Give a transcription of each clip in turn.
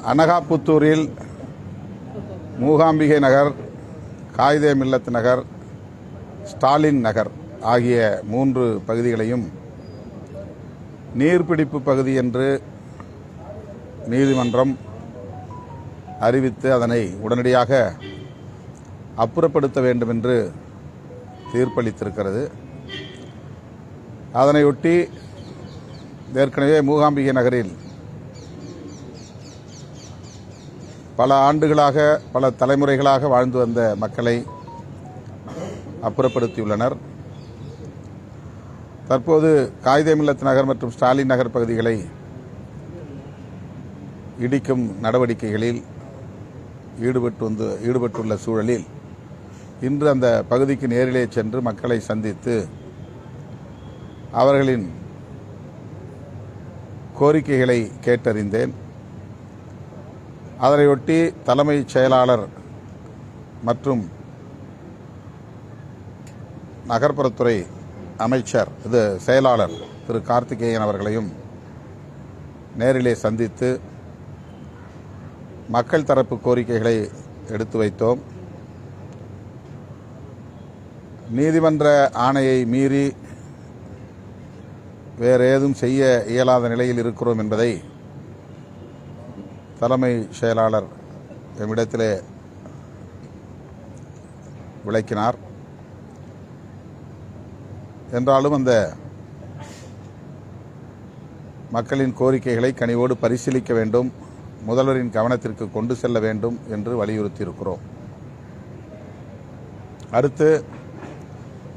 அனகாபுத்தூரில் மூகாம்பிகை நகர் காயிதே மில்லத் நகர் ஸ்டாலின் நகர் ஆகிய மூன்று பகுதிகளையும் நீர்பிடிப்பு பகுதி என்று நீதிமன்றம் அறிவித்து அதனை உடனடியாக அப்புறப்படுத்த வேண்டும் என்று தீர்ப்பளித்திருக்கிறது. அதனையொட்டி ஏற்கனவே மூகாம்பிகை நகரில் பல ஆண்டுகளாக பல தலைமுறைகளாக வாழ்ந்து வந்த மக்களை அப்புறப்படுத்தியுள்ளனர். தற்போது காகிதமில்லத் நகர் மற்றும் ஸ்டாலின் நகர் பகுதிகளை இடிக்கும் நடவடிக்கைகளில் ஈடுபட்டு வந்து ஈடுபட்டுள்ள சூழலில் இன்று அந்த பகுதிக்கு நேரிலே சென்று மக்களை சந்தித்து அவர்களின் கோரிக்கைகளை கேட்டறிந்தேன். அதனையொட்டி தலைமைச் செயலாளர் மற்றும் நகர்ப்புறத்துறை அமைச்சர் இது செயலாளர் திரு கார்த்திகேயன் அவர்களையும் நேரிலே சந்தித்து மக்கள் தரப்பு கோரிக்கைகளை எடுத்து வைத்தோம். நீதிமன்ற ஆணையை மீறி வேறு ஏதும் செய்ய இயலாத நிலையில் இருக்கிறோம் என்பதை தலைமை செயலாளர் எம்மிடத்திலே விளக்கினார். என்றாலும் அந்த மக்களின் கோரிக்கைகளை கனிவோடு பரிசீலிக்க வேண்டும். முதல்வரின் கவனத்திற்கு கொண்டு செல்ல வேண்டும் என்று வலியுறுத்தியிருக்கிறோம். அடுத்து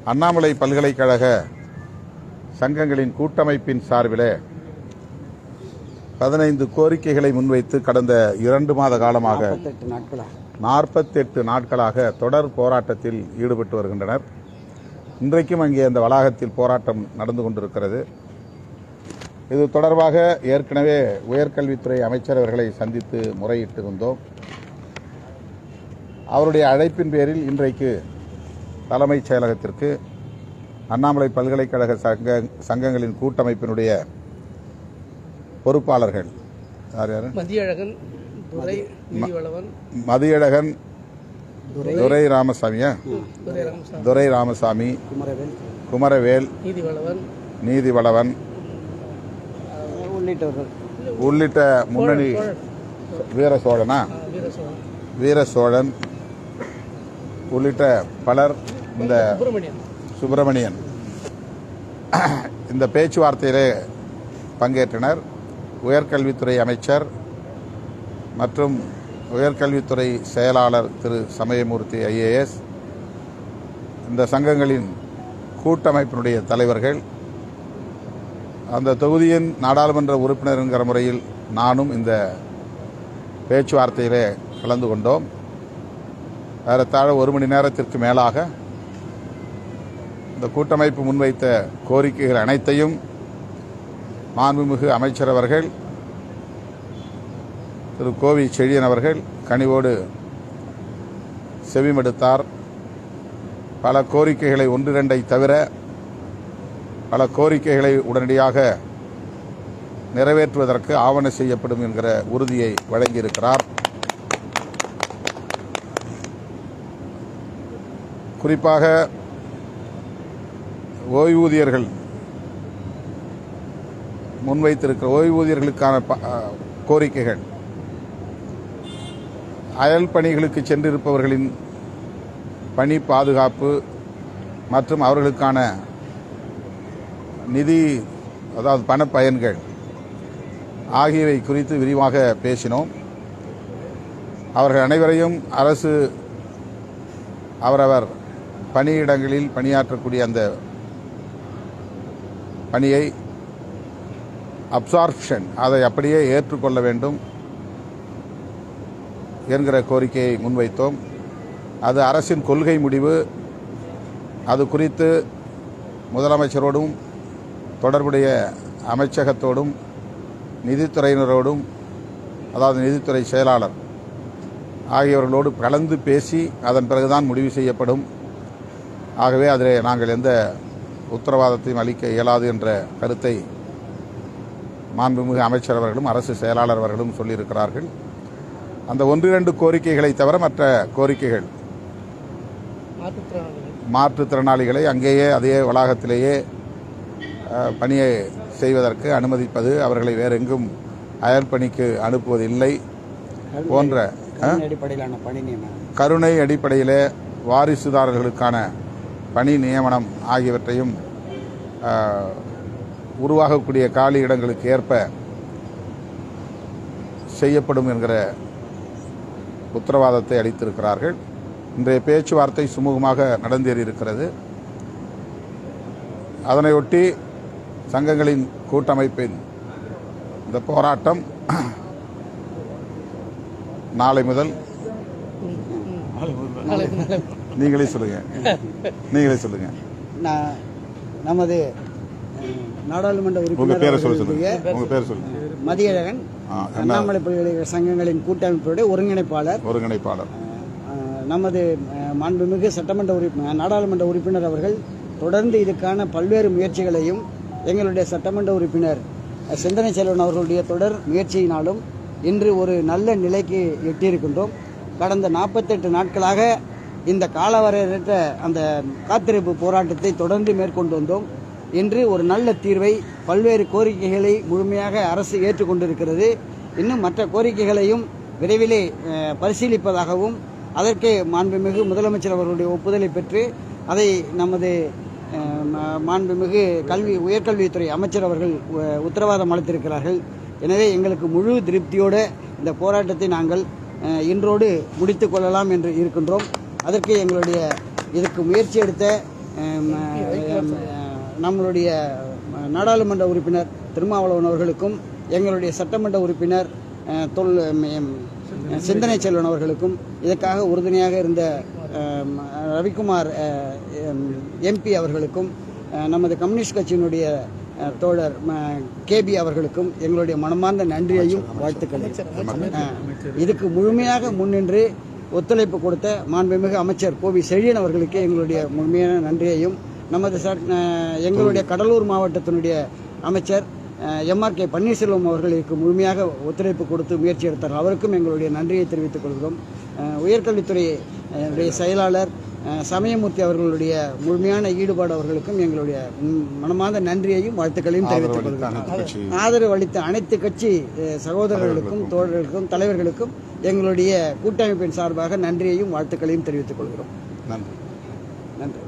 அண்ணாமலை பல்கலைக்கழக சங்கங்களின் கூட்டமைப்பின் சார்பிலே பதினைந்து கோரிக்கைகளை முன்வைத்து கடந்த இரண்டு மாத காலமாக நாற்பத்தெட்டு நாட்களாக. தொடர் போராட்டத்தில் ஈடுபட்டு வருகின்றனர். இன்றைக்கும் அங்கே அந்த வளாகத்தில் போராட்டம் நடந்து கொண்டிருக்கிறது. இது தொடர்பாக ஏற்கனவே உயர்கல்வித்துறை அமைச்சர் அவர்களை சந்தித்து முறையிட்டிருந்தோம் அவருடைய அழைப்பின் பேரில் இன்றைக்கு தலைமைச் செயலகத்திற்கு அண்ணாமலை பல்கலைக்கழக சங்க சங்கங்களின் கூட்டமைப்பினுடைய பொறுப்பாளர்கள். யார் யார்? மதியழகன் துரை நீதிவளவன். மதியழகன் துரை. ராமசாமியா? துரை ராமசாமி. குமரவேல். குமரவேல். நீதிவளவன். உள்ளிட்ட முன்னணி வீர சோழனா? வீர சோழன். உள்ளிட்ட பலர் இந்த சுப்பிரமணியன். இந்த பேச்சுவார்த்தையிலே பங்கேற்றனர். உயர்கல்வித்துறை அமைச்சர் மற்றும் உயர்கல்வித்துறை செயலாளர் திரு சமயமூர்த்தி ஐஏஎஸ் இந்த சங்கங்களின் கூட்டமைப்பினுடைய தலைவர்கள் அந்த தொகுதியின் நாடாளுமன்ற உறுப்பினருங்கிற முறையில் நானும் இந்த பேச்சுவார்த்தையிலே கலந்து கொண்டோம். ஏறத்தாழ ஒரு மணி நேரத்திற்கு மேலாக இந்த கூட்டமைப்பு முன்வைத்த கோரிக்கைகள் அனைத்தையும் மாண்புமிகு அமைச்சர் அவர்கள் திரு கோவி செழியன் அவர்கள் கனிவோடு செவிமடுத்தார். பல கோரிக்கைகளை ஒன்றிரண்டை தவிர பல கோரிக்கைகளை உடனடியாக நிறைவேற்றுவதற்கு ஆவண செய்யப்படும் என்கிற உறுதியை வழங்கியிருக்கிறார். குறிப்பாக ஓய்வூதியர்கள் முன்வைத்திருக்கிற ஓய்வூதியர்களுக்கான கோரிக்கைகள். அயல் பணிகளுக்கு சென்றிருப்பவர்களின் பணி பாதுகாப்பு மற்றும் அவர்களுக்கான நிதி அதாவது பணப்பயன்கள் ஆகியவை குறித்து விரிவாக பேசினோம். அவர்கள் அனைவரையும் அரசு அவரவர் பணியிடங்களில் பணியாற்றக்கூடிய அந்த பணியை அப்சார்ப்ஷன் அதை அப்படியே ஏற்றுக்கொள்ள வேண்டும் என்கிற கோரிக்கையை முன்வைத்தோம். அது அரசின் கொள்கை முடிவு. அது குறித்து முதலமைச்சரோடும் தொடர்புடைய அமைச்சகத்தோடும் நிதித்துறையினரோடும் அதாவது நிதித்துறை செயலாளர் ஆகியவர்களோடு கலந்து பேசி அதன் பிறகுதான் முடிவு செய்யப்படும். ஆகவே அதில் நாங்கள் எந்த உத்தரவாதத்தையும் அளிக்க இயலாது என்ற கருத்தை மாண்புமிகு அமைச்சர் அவர்களும் அரசு செயலாளர் அவர்களும் சொல்லியிருக்கிறார்கள். அந்த ஒன்றிரண்டு கோரிக்கைகளை தவிர மற்ற கோரிக்கைகள்? மாற்றுத்திறனாளிகள் அங்கேயே அதே வளாகத்திலேயே பணியை செய்வதற்கு அனுமதிப்பது அவர்களை வேறெங்கும் அயல் பணிக்கு அனுப்புவதில்லை போன்ற கருணை அடிப்படையிலே வாரிசுதாரர்களுக்கான பணி நியமனம் ஆகியவற்றையும் உருவாகக்கூடிய காலி இடங்களுக்கு ஏற்ப செய்யப்படும் என்கிற உத்தரவாதத்தை அளித்திருக்கிறார்கள். இன்றைய பேச்சுவார்த்தை சுமூகமாக நடந்தேறியிருக்கிறது அதனையொட்டி சங்கங்களின் கூட்டமைப்பின் இந்த போராட்டம் நாளை முதல் நீங்களே சொல்லுங்க. நீங்களே சொல்லுங்க. நமது நாடாளுமன்ற உறுப்பினர் மதியழகன் அண்ணாமலை பல்கலைக்கழக சங்கங்களின் கூட்டமைப்புடைய ஒருங்கிணைப்பாளர். ஒருங்கிணைப்பாளர். நமது மாண்புமிகு சட்டமன்ற உறுப்பினர் நாடாளுமன்ற உறுப்பினர் அவர்கள் தொடர்ந்து இதுக்கான பல்வேறு முயற்சிகளையும் எங்களுடைய சட்டமன்ற உறுப்பினர் சிந்தனை செல்வன் அவர்களுடைய தொடர் முயற்சியினாலும் இன்று ஒரு நல்ல நிலைக்கு எட்டியிருக்கின்றோம். கடந்த நாற்பத்தெட்டு நாட்களாக இந்த காலவரையற்ற அந்த காத்திருப்பு போராட்டத்தை தொடர்ந்து மேற்கொண்டு வந்தோம். இன்று ஒரு நல்ல தீர்வை பல்வேறு கோரிக்கைகளை முழுமையாக அரசு ஏற்றுக்கொண்டிருக்கிறது. இன்னும் மற்ற கோரிக்கைகளையும் விரைவிலே பரிசீலிப்பதாகவும் அதற்கு மாண்புமிகு முதலமைச்சர் அவர்களுடைய ஒப்புதலை பெற்று அதை நமது மாண்புமிகு கல்வி உயர்கல்வித்துறை அமைச்சர் அவர்கள் உ- உத்தரவாதம் அளித்திருக்கிறார்கள். எனவே எங்களுக்கு முழு திருப்தியோடு இந்த போராட்டத்தை நாங்கள் இன்றோடு முடித்து கொள்ளலாம் என்று இருக்கின்றோம். அதற்கு எங்களுடைய இதுக்கு முயற்சி எடுத்த நம்மளுடைய நாடாளுமன்ற உறுப்பினர் திருமாவளவன் அவர்களுக்கும் எங்களுடைய சட்டமன்ற உறுப்பினர் தொல் சிந்தனை செல்வன் அவர்களுக்கும் இதற்காக உறுதுணையாக இருந்த ரவிக்குமார் எம்பி அவர்களுக்கும் நமது கம்யூனிஸ்ட் கட்சியினுடைய தோழர் கேபி அவர்களுக்கும் எங்களுடைய மனமார்ந்த நன்றியையும் வாழ்த்துக்களையும். அஹ், இதுக்கு முழுமையாக முன்னின்று ஒத்துழைப்பு கொடுத்த மாண்புமிகு அமைச்சர் கோவி செழியன் அவர்களுக்கு எங்களுடைய முழுமையான நன்றியையும் நமது அஹ், எங்களுடைய கடலூர் மாவட்டத்தினுடைய அமைச்சர் எம்ஆர் கே பன்னீர்செல்வம் அவர்களுக்கு முழுமையாக ஒத்துழைப்பு கொடுத்து முயற்சி எடுத்தார். அவருக்கும் எங்களுடைய நன்றியை தெரிவித்துக் கொள்கிறோம். உயர்கல்வித்துறை செயலாளர் சமயமூர்த்தி அவர்களுடைய முழுமையான ஈடுபாடு அவர்களுக்கும் எங்களுடைய மனமார்ந்த நன்றியையும் வாழ்த்துக்களையும் தெரிவித்துக் கொள்கிறோம். ஆதரவு அளித்த அனைத்து கட்சி சகோதரர்களுக்கும் தோழர்களுக்கும் தலைவர்களுக்கும் எங்களுடைய கூட்டமைப்பின் சார்பாக நன்றியையும் வாழ்த்துக்களையும் தெரிவித்துக் கொள்கிறோம். நன்றி. நன்றி.